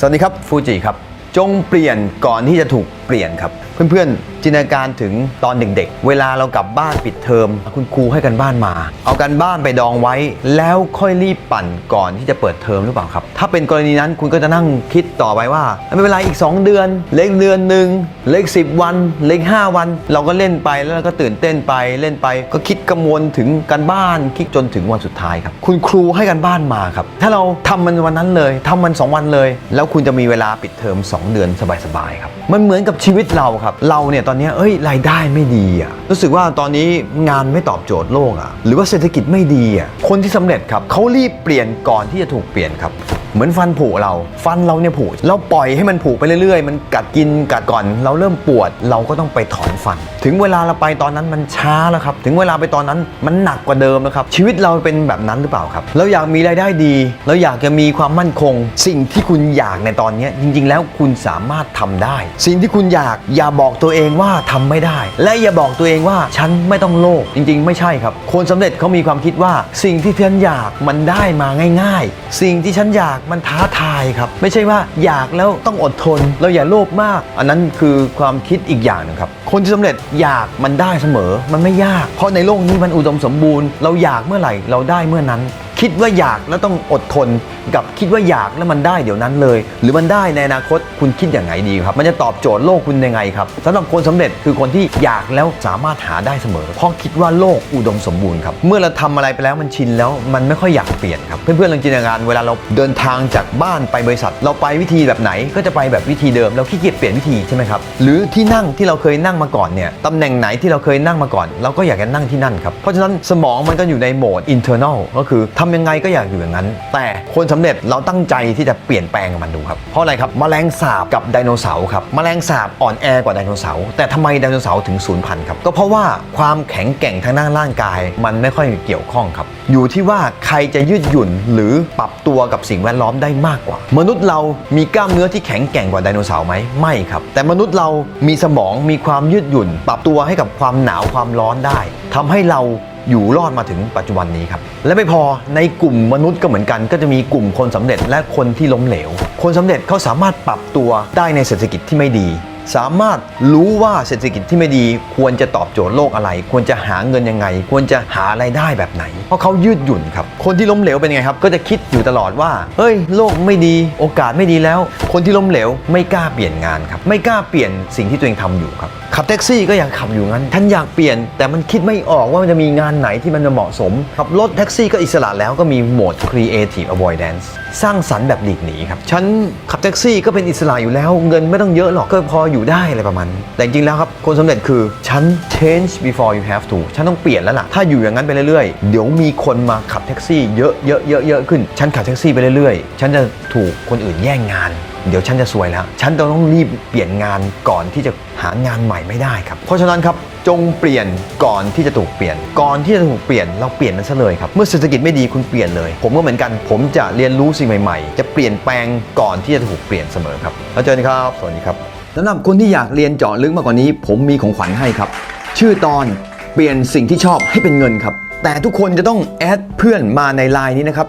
สวัสดีครับฟูจิครับ จงเปลี่ยนก่อนที่จะถูก เปลี่ยนครับ เพื่อนๆ จินตนาการถึงตอนเด็กๆ เวลาเรากลับบ้านปิดเทอม คุณครูให้กันบ้านมา เอากันบ้านไปดองไว้ แล้วค่อยรีบปั่นก่อนที่จะเปิดเทอมหรือเปล่าครับ ถ้าเป็นกรณีนั้นคุณก็จะนั่งคิดต่อไปว่าไม่เป็นไรอีก 2 เดือน เล็กเดือนหนึ่งเล็กสิวัน เล็ก5วัน เราก็เล่นไปแล้วเราก็ตื่นเต้นไปเล่นไปก็คิดกังวลถึงการบ้านคิดจนถึงวันสุดท้ายครับคุณครูให้กันบ้านมาครับถ้าเราทำมันวันนั้นเลยทำมัน 2 วันเลย แล้วคุณจะมีเวลาปิดเทอม 2 เดือนสบายๆครับมันเหมือนกับชีวิตเราครับ เราเนี่ยตอนนี้เอ้ยรายได้ไม่ดีอะรู้สึกว่าตอนนี้งานไม่ตอบโจทย์โลกอะหรือว่าเศรษฐกิจไม่ดีอะคนที่สำเร็จครับเขารีบเปลี่ยนก่อนที่จะถูกเปลี่ยนครับ เหมือนฟันผุเรา ฟันเราเนี่ยผุเราปล่อยให้มันผุไปเรื่อยๆ มันกัดกินกัดก่อน เราเริ่มปวด เราก็ต้องไปถอนฟัน ถึงเวลาเราไปตอนนั้นมันช้าแล้วครับ ถึงเวลาไปตอนนั้นมันหนักกว่าเดิมแล้วครับ ชีวิตเราเป็นแบบนั้นหรือเปล่าครับ เราอยากมีรายได้ดี เราอยากจะมีความมั่นคง สิ่งที่คุณอยากในตอนนี้จริง ๆ แล้วคุณสามารถทำได้ สิ่งที่คุณอยากอย่าบอกตัวเองว่าทำไม่ได้ และอย่าบอกตัวเองว่าฉันไม่ต้องโลภจริง ๆ ไม่ใช่ครับ คนสำเร็จเขามีความคิดว่า สิ่งที่ฉันอยากมันได้มาง่าย ๆ สิ่งที่ฉันอยากมันท้าทายครับ ไม่ใช่ว่าอยากแล้วต้องอดทน เราอย่าโลภมาก อันนั้นคือความคิดอีกอย่างหนึงครับ คนที่สำเร็จอยากมันได้เสมอ มันไม่ยาก เพราะในโลกนี้มันอุดมสมบูรณ์ เราอยากเมื่อไหร่เราได้เมื่อนั้น คิดว่าอยากแล้วต้องอดทน กับคิดว่าอยากแล้วมันได้เดี๋ยวนั้นเลย หรือมันได้ในอนาคตคุณคิดอย่างไงดีครับ มันจะตอบโจทย์โลกคุณยังไงครับสำหรับคนสำเร็จคือคนที่อยากแล้วสามารถหาได้เสมอ เพราะคิดว่าโลกอุดมสมบูรณ์ครับเมื่อเราทำอะไรไปแล้วมันชินแล้วมันไม่ค่อยอยากเปลี่ยนครับเพื่อนๆลองจินตนาการเวลาเราเดินทางจากบ้านไปบริษัท เราไปวิธีแบบไหนก็จะไปแบบวิธีเดิมเราขี้เกียจเปลี่ยนวิธีใช่ไหมครับหรือที่นั่งที่เราเคยนั่งมาก่อนเนี่ยตำแหน่งไหนที่เราเคยนั่งมาก่อน เราก็อยากจะนั่งที่นั่นครับเพราะฉะนั้นสมองมันก็อยู่ในโหมด internal ก็คือทำยังไงก็อยากอยู่อย่างนั้น แต่คนสำเร็จเราตั้งใจที่จะเปลี่ยนแปลงมันดูครับ เพราะอะไรครับแมลงสาบกับไดโนเสาร์ครับแมลงสาบอ่อนแอกว่าไดโนเสาร์แต่ทำไมไดโนเสาร์ถึงสูญพันธุ์ครับก็เพราะว่าความแข็งแกร่งทางด้านร่างกาย มันไม่ค่อยเกี่ยวข้องครับ อยู่ที่ว่าใครจะยืดหยุ่นหรือปรับตัวกับสิ่งแวดล้อมได้มากกว่า มนุษย์เรามีกล้ามเนื้อที่แข็งแกร่งกว่าไดโนเสาร์ไหมไม่ครับ แต่มนุษย์เรามีสมองมีความยืดหยุ่น ปรับตัวให้กับความหนาวความร้อนได้ทำให้เรา อยู่รอดมาถึงปัจจุบันนี้ครับ และไม่พอในกลุ่มมนุษย์ก็เหมือนกัน ก็จะมีกลุ่มคนสำเร็จและคนที่ล้มเหลว คนสำเร็จเขาสามารถปรับตัวได้ในเศรษฐกิจที่ไม่ดี สามารถรู้ว่าเศรษฐกิจที่ไม่ดี ควรจะตอบโจทย์โลกอะไร ควรจะหาเงินยังไง ควรจะหารายได้แบบไหน เพราะเขายืดหยุ่นครับ คนที่ล้มเหลวเป็นไงครับ ก็จะคิดอยู่ตลอดว่า เฮ้ย โลกไม่ดี โอกาสไม่ดีแล้ว คนที่ล้มเหลวไม่กล้าเปลี่ยนงานครับ ไม่กล้าเปลี่ยนสิ่งที่ตัวเองทำอยู่ครับ ขับแท็กซี่ก็ยังขับอยู่งั้นท่านอยากเปลี่ยนแต่มันคิดไม่ออกว่ามันจะมีงานไหนที่มันจะเหมาะสมขับรถแท็กซี่ก็อิสระแล้วก็มีโหมด creative avoidance สร้างสรรค์แบบหลีกหนีครับฉันขับแท็กซี่ก็เป็นอิสระอยู่แล้วเงินไม่ต้องเยอะหรอกก็พออยู่ได้อะไรประมาณแต่จริงๆแล้วครับคนสำเร็จคือฉัน change before you have to ฉันต้องเปลี่ยนแล้วล่ะถ้าอยู่อย่างนั้นไปเรื่อยๆ เดี๋ยวมีคนมาขับแท็กซี่เยอะเยอะเยอะเยอะขึ้น ฉันขับแท็กซี่ไปเรื่อยๆ ฉันจะถูกคนอื่นแย่งงาน เดี๋ยวฉันจะซวยแล้ว ฉันต้องรีบเปลี่ยนงานก่อนที่จะหางานใหม่ไม่ได้ครับ เพราะฉะนั้นครับจงเปลี่ยนก่อนที่จะถูกเปลี่ยน ก่อนที่จะถูกเปลี่ยนเราเปลี่ยนมันซะเลยครับ เมื่อเศรษฐกิจไม่ดีคุณเปลี่ยนเลย ผมก็เหมือนกัน ผมจะเรียนรู้สิ่งใหม่ๆ จะเปลี่ยนแปลงก่อนที่จะถูกเปลี่ยนเสมอครับแล้วเจอกันครับสวัสดีครับสำหรับคนที่อยากเรียนเจาะลึกมากกว่านี้ ผมมีของขวัญให้ครับ ชื่อตอนเปลี่ยนสิ่งที่ชอบให้เป็นเงินครับ แต่ทุกคนจะต้องแอดเพื่อนมาในไลน์นี้นะครับ